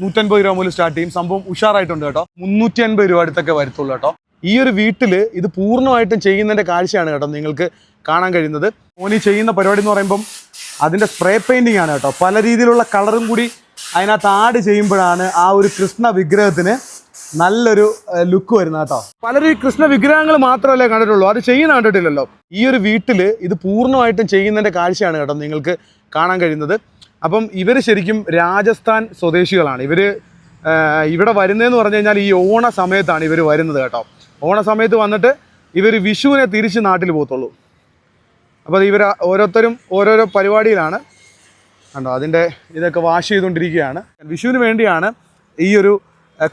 നൂറ്റൻപത് രൂപ മുതൽ സ്റ്റാർട്ട് ചെയ്യും. സംഭവം ഉഷാറായിട്ടുണ്ട് കേട്ടോ. മുന്നൂറ്റി അൻപത് രൂപ അടുത്തൊക്കെ വരത്തുള്ളൂ കേട്ടോ. ഈ ഒരു വീട്ടിൽ ഇത് പൂർണമായിട്ടും ചെയ്യുന്നതിന്റെ കാഴ്ചയാണ് കേട്ടോ നിങ്ങൾക്ക് കാണാൻ കഴിയുന്നത്. ഓനി ചെയ്യുന്ന പരിപാടി എന്ന് പറയുമ്പം അതിന്റെ സ്പ്രേ പെയിന്റിംഗ് ആണ് കേട്ടോ. പല രീതിയിലുള്ള കളറും കൂടി അതിനകത്ത് ആഡ് ചെയ്യുമ്പോഴാണ് ആ ഒരു കൃഷ്ണ വിഗ്രഹത്തിന് നല്ലൊരു ലുക്ക് വരുന്നത് കേട്ടോ. പലരും ഈ കൃഷ്ണ വിഗ്രഹങ്ങൾ മാത്രമല്ലേ കണ്ടിട്ടുള്ളൂ. അത് ചെയ്യുന്ന കണ്ടിട്ടില്ലല്ലോ. ഈ ഒരു വീട്ടിൽ ഇത് പൂർണമായിട്ടും ചെയ്യുന്നതിന്റെ കാഴ്ചയാണ് കേട്ടോ നിങ്ങൾക്ക് കാണാൻ കഴിയുന്നത്. അപ്പം ഇവർ ശരിക്കും രാജസ്ഥാൻ സ്വദേശികളാണ്. ഇവർ ഇവിടെ വരുന്നതെന്ന് പറഞ്ഞു കഴിഞ്ഞാൽ ഈ ഓണ സമയത്താണ് ഇവർ വരുന്നത് കേട്ടോ. ഓണ സമയത്ത് വന്നിട്ട് ഇവർ വിഷുവിനെ തിരിച്ച് നാട്ടിൽ പോകത്തുള്ളൂ. അപ്പോൾ ഇവർ ഓരോരുത്തരും ഓരോരോ പരിപാടിയിലാണ്. കണ്ടോ അതിന്റെ ഇതൊക്കെ വാഷ് ചെയ്തുകൊണ്ടിരിക്കുകയാണ്. വിഷുവിന് വേണ്ടിയാണ് ഈ ഒരു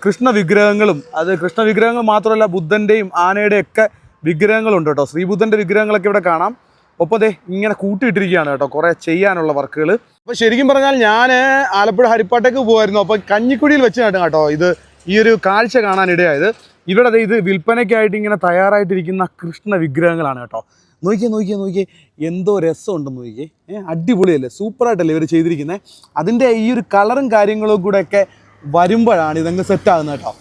കൃഷ്ണ വിഗ്രഹങ്ങളും അത് കൃഷ്ണ വിഗ്രഹങ്ങൾ മാത്രമല്ല ബുദ്ധന്റെയും ആനയുടെയൊക്കെ വിഗ്രഹങ്ങളുണ്ട് കേട്ടോ. ശ്രീബുദ്ധന്റെ വിഗ്രഹങ്ങളൊക്കെ ഇവിടെ കാണാം. ഒപ്പം ദേ ഇങ്ങനെ കൂട്ടിയിട്ടിരിക്കുകയാണ് കേട്ടോ കുറേ ചെയ്യാനുള്ള വർക്കുകൾ അപ്പോൾ ശരിക്കും പറഞ്ഞാൽ ഞാൻ ആലപ്പുഴ ഹരിപ്പാട്ടേക്ക് പോകുമായിരുന്നു അപ്പോൾ കഞ്ഞിക്കുടിയിൽ വെച്ചാണ് കേട്ടോ ഇത് ഈ ഒരു കാഴ്ച കാണാനിടയായത് ഇവിടെ ഇത് വിൽപ്പനയ്ക്കായിട്ട് ഇങ്ങനെ തയ്യാറായിട്ടിരിക്കുന്ന കൃഷ്ണ വിഗ്രഹങ്ങളാണ് കേട്ടോ. നോക്കിയേ നോക്കിയേ നോക്കിയേ. എന്തോ രസമുണ്ടെന്ന് നോക്കിയേ. ഏഹ് അടിപൊളിയല്ലേ? സൂപ്പറായിട്ടല്ലേ ഇവർ ചെയ്തിരിക്കുന്നത് അതിന്റെ ഈ ഒരു കളറും കാര്യങ്ങളും കൂടെ ഒക്കെ വരുമ്പോഴാണ് ഇതങ്ങ് സെറ്റാകുന്നത് കേട്ടോ.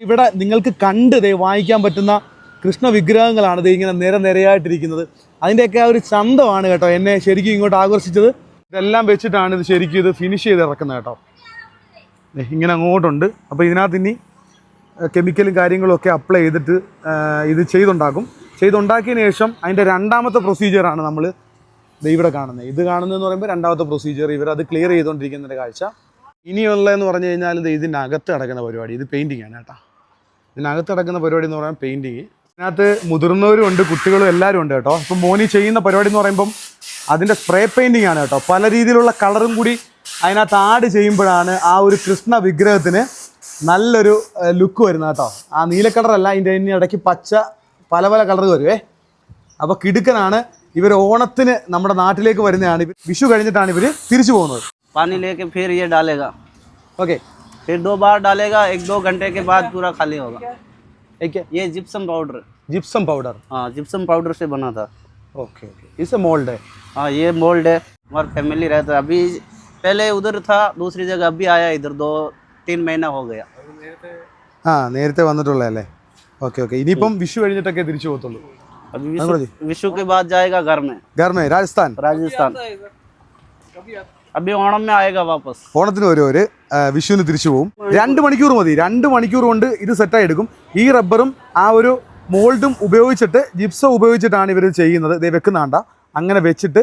ഇവിടെ നിങ്ങൾക്ക് കണ്ട് ദേ വാങ്ങിക്കാൻ പറ്റുന്ന കൃഷ്ണ വിഗ്രഹങ്ങളാണ് ഇത് ഇങ്ങനെ നിര നിരയായിട്ടിരിക്കുന്നത്. അതിന്റെയൊക്കെ ആ ഒരു ചന്തമാണ് കേട്ടോ എന്നെ ശരിക്കും ഇങ്ങോട്ട് ആകർഷിച്ചത്. ഇതെല്ലാം വെച്ചിട്ടാണ് ഇത് ശരിക്കും ഇത് ഫിനിഷ് ചെയ്ത് ഇറക്കുന്നത് കേട്ടോ. ഇങ്ങനെ അങ്ങോട്ടുണ്ട്. അപ്പോൾ ഇതിനകത്ത് ഇനി കെമിക്കലും കാര്യങ്ങളും ഒക്കെ അപ്ലൈ ചെയ്തിട്ട് ഇത് ചെയ്തുണ്ടാക്കും. ചെയ്തുണ്ടാക്കിയതിന് ശേഷം അതിന്റെ രണ്ടാമത്തെ പ്രൊസീജിയറാണ് നമ്മൾ ഇവിടെ കാണുന്നത്. ഇത് കാണുന്നതെന്ന് പറയുമ്പോൾ രണ്ടാമത്തെ പ്രൊസീജിയർ ഇവർ അത് ക്ലിയർ ചെയ്തുകൊണ്ടിരിക്കുന്നതിന്റെ കാഴ്ച. ഇനിയുള്ളതെന്ന് പറഞ്ഞു കഴിഞ്ഞാൽ ഇത് ഇതിനകത്ത് കിടക്കുന്ന പരിപാടി ഇത് പെയിന്റിങ് ആണ് കേട്ടോ. ഇതിനകത്ത് കിടക്കുന്ന പരിപാടി എന്ന് പറയുമ്പോൾ പെയിന്റിങ് ഇതിനകത്ത് മുതിർന്നവരും ഉണ്ട് കുട്ടികളും എല്ലാവരും ഉണ്ട് കേട്ടോ ഇപ്പം മോനി ചെയ്യുന്ന പരിപാടി എന്ന് പറയുമ്പം അതിൻ്റെ സ്പ്രേ പെയിൻറ്റിംഗ് ആണ് കേട്ടോ പല രീതിയിലുള്ള കളറും കൂടി അതിനകത്ത് ആഡ് ചെയ്യുമ്പോഴാണ് ആ ഒരു കൃഷ്ണ വിഗ്രഹത്തിന് നല്ലൊരു ലുക്ക് വരുന്നത് കേട്ടോ ആ നീല കളറല്ല അതിൻ്റെ ഇനി ഇടയ്ക്ക് പച്ച പല പല കളർ വരുവേ അപ്പോൾ കിടുക്കനാണ് ഇവർ ഓണത്തിന് നമ്മുടെ നാട്ടിലേക്ക് വരുന്നതാണ് ഇവർ വിഷു കഴിഞ്ഞിട്ടാണ് ഇവർ തിരിച്ചു പോകുന്നത് पानी लेके फिर ये डालेगा ഓക്കെ फिर दो बार डालेगा एक दो घंटे के बाद पूरा खाली होगा ഓക്കെ ये जिप्सम पाउडर ജിപ്സം പൗഡർ हाँ जिप्सम पाउडर से बना था okay okay is a mould हाँ ये मोल्ड है हमारा फैमिली रहता है अभी पहले उधर था दूसरी जगह अभी आया इधर दो तीन महीना हो गया ആ നേരത്തെ വന്നിട്ടുള്ളതല്ലേ ഓക്കെ ഓക്കെ ഇനിയിപ്പം വിഷു കഴിഞ്ഞിട്ടൊക്കെ തിരിച്ചു പോകത്തുള്ളൂ अभी विशु विशु के बाद जाएगा घर में ഗർമേ രാജസ്ഥാൻ राजस्थान अभी ഓണത്തിന് വരും ഒരു വിഷുവിന് തിരിച്ചു പോകും രണ്ട് മണിക്കൂർ മതി. രണ്ട് മണിക്കൂർ കൊണ്ട് ഇത് സെറ്റായി എടുക്കും. ഈ റബ്ബറും ആ ഒരു മോൾഡും ഉപയോഗിച്ചിട്ട് ജിപ്സം ഉപയോഗിച്ചിട്ടാണ് ഇവർ ചെയ്യുന്നത്. ഇത് വെക്കുന്നാണ്ട. അങ്ങനെ വെച്ചിട്ട്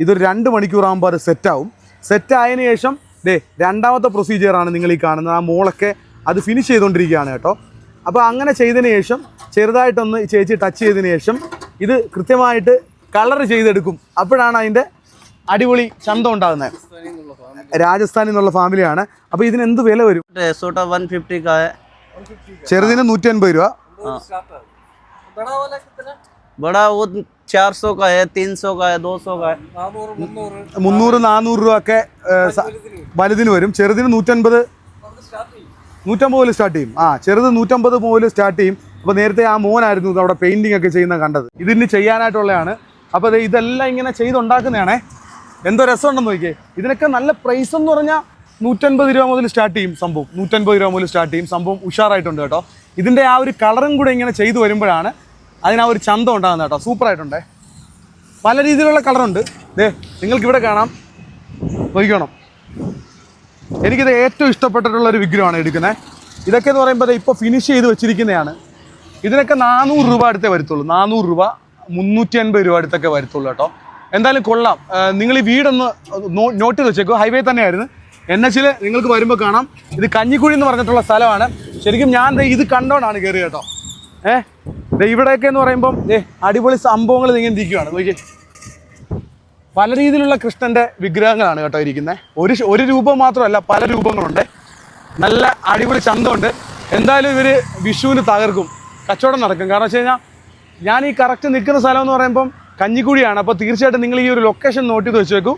ഇതൊരു രണ്ട് മണിക്കൂറാകുമ്പോൾ അത് സെറ്റാവും സെറ്റായതിനു ശേഷം ദേ രണ്ടാമത്തെ പ്രൊസീജിയറാണ് നിങ്ങൾ ഈ കാണുന്നത്. ആ മോളൊക്കെ അത് ഫിനിഷ് ചെയ്തുകൊണ്ടിരിക്കുകയാണ് കേട്ടോ. അപ്പോൾ അങ്ങനെ ചെയ്തതിന് ശേഷം ചെറുതായിട്ടൊന്ന് ചേച്ചി ടച്ച് ചെയ്തതിന് ശേഷം ഇത് കൃത്യമായിട്ട് കളർ ചെയ്തെടുക്കും. അപ്പോഴാണ് അതിന്റെ അടിപൊളി ചന്തം ഉണ്ടാകുന്നത്. രാജസ്ഥാനിൽ നിന്നുള്ള ഫാമിലിയാണ്. അപ്പോൾ ഇതിന് എന്ത് വില വരും? ചെറുതിന് നൂറ്റി അൻപത് രൂപ കാ കാ കാ മുന്നൂറ് നാനൂറ് രൂപ ഒക്കെ വലുതിന് വരും. ചെറുതിന് നൂറ്റൻപത് നൂറ്റമ്പത് മുതൽ സ്റ്റാർട്ട് ചെയ്യും. ആ ചെറുത് നൂറ്റമ്പത് മുതൽ സ്റ്റാർട്ട് ചെയ്യും. അപ്പോൾ നേരത്തെ ആ മോനായിരുന്നു അവിടെ പെയിന്റിംഗ് ഒക്കെ ചെയ്യുന്ന കണ്ടത്. ഇതിന് ചെയ്യാനായിട്ടുള്ളതാണ്. അപ്പോൾ ഇതെല്ലാം ഇങ്ങനെ ചെയ്തുണ്ടാക്കുന്നതാണേ. എന്തോ രസമുണ്ടെന്ന് നോക്കിയേ. ഇതിനൊക്കെ നല്ല പ്രൈസ് എന്ന് പറഞ്ഞാൽ നൂറ്റൻപത് രൂപ മുതൽ സ്റ്റാർട്ട് ചെയ്യും സംഭവം. നൂറ്റൻപത് രൂപ മുതൽ സ്റ്റാർട്ട് ചെയ്യും. സംഭവം ഉഷാറായിട്ടുണ്ട് കേട്ടോ. ഇതിന്റെ ആ ഒരു കളറും കൂടെ ഇങ്ങനെ ചെയ്തു വരുമ്പോഴാണ് അതിന് ആ ഒരു ചന്തം ഉണ്ടാകുന്നത് കേട്ടോ. സൂപ്പറായിട്ടുണ്ടേ പല രീതിയിലുള്ള കളറുണ്ട് ദേ നിങ്ങൾക്ക് ഇവിടെ കാണാം. നോക്കിക്കണം. എനിക്കിത് ഏറ്റവും ഇഷ്ടപ്പെട്ടിട്ടുള്ള ഒരു വിഗ്രഹമാണ് എടുക്കുന്നത്. ഇതൊക്കെ എന്ന് പറയുമ്പോൾ ഇപ്പോൾ ഫിനിഷ് ചെയ്ത് വെച്ചിരിക്കുന്നതാണ്. ഇതിനൊക്കെ നാനൂറ് രൂപ അടുത്തേ വരത്തുള്ളൂ. നാനൂറ് രൂപ മുന്നൂറ്റി അൻപത് രൂപ അടുത്തൊക്കെ വരത്തുള്ളൂ കേട്ടോ. എന്തായാലും കൊള്ളാം. നിങ്ങൾ ഈ വീടൊന്ന് നോട്ട് ചെയ്ത് വെച്ചേക്കോ. ഹൈവേ തന്നെയായിരുന്നു. എൻ എച്ചിൽ നിങ്ങൾക്ക് വരുമ്പോൾ കാണാം. ഇത് കഞ്ഞിക്കുഴി എന്ന് പറഞ്ഞിട്ടുള്ള സ്ഥലമാണ്. ശരിക്കും ഞാൻ ഇത് കണ്ടോണ്ടാണ് കയറി കേട്ടോ. ഏഹ് ഇവിടെയൊക്കെ എന്ന് പറയുമ്പം ദേ അടിപൊളി സംഭവങ്ങൾ ഇങ്ങനെ ഇരിക്കുകയാണ് നോക്കിയേ. പല രീതിയിലുള്ള കൃഷ്ണന്റെ വിഗ്രഹങ്ങളാണ് കേട്ടോ ഇരിക്കുന്നത് ഒരു ഒരു രൂപം മാത്രമല്ല പല രൂപങ്ങളുണ്ട്. നല്ല അടിപൊളി ചന്തമുണ്ട്. എന്തായാലും ഇവർ വിഷുവിന് തകർക്കും. കച്ചവടം നടക്കും. കാരണം വെച്ച് കഴിഞ്ഞാൽ ഞാൻ ഈ കറക്റ്റ് നിൽക്കുന്ന സ്ഥലം എന്ന് പറയുമ്പം കഞ്ഞിക്കുഴിയാണ്. അപ്പോൾ തീർച്ചയായിട്ടും നിങ്ങൾ ഈ ഒരു ലൊക്കേഷൻ നോട്ട് ചെയ്ത്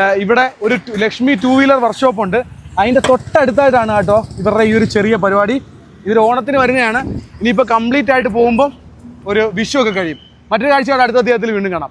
ഏഹ് ഇവിടെ ഒരു ലക്ഷ്മി ടൂ വീലർ വർക്ക്ഷോപ്പ് ഉണ്ട്. അതിന്റെ തൊട്ടടുത്തായിട്ടാണ് കേട്ടോ ഇവരുടെ ഈ ഒരു ചെറിയ പരിപാടി. ഇതൊരു ഓണത്തിന് വരുന്നതാണ്. ഇനിയിപ്പോൾ കംപ്ലീറ്റ് ആയിട്ട് പോകുമ്പം ഒരു വിഷു ഒക്കെ കഴിയും. മറ്റൊരു കാഴ്ചയോടെ അടുത്ത അദ്ദേഹത്തിൽ വീണ്ടും കാണാം.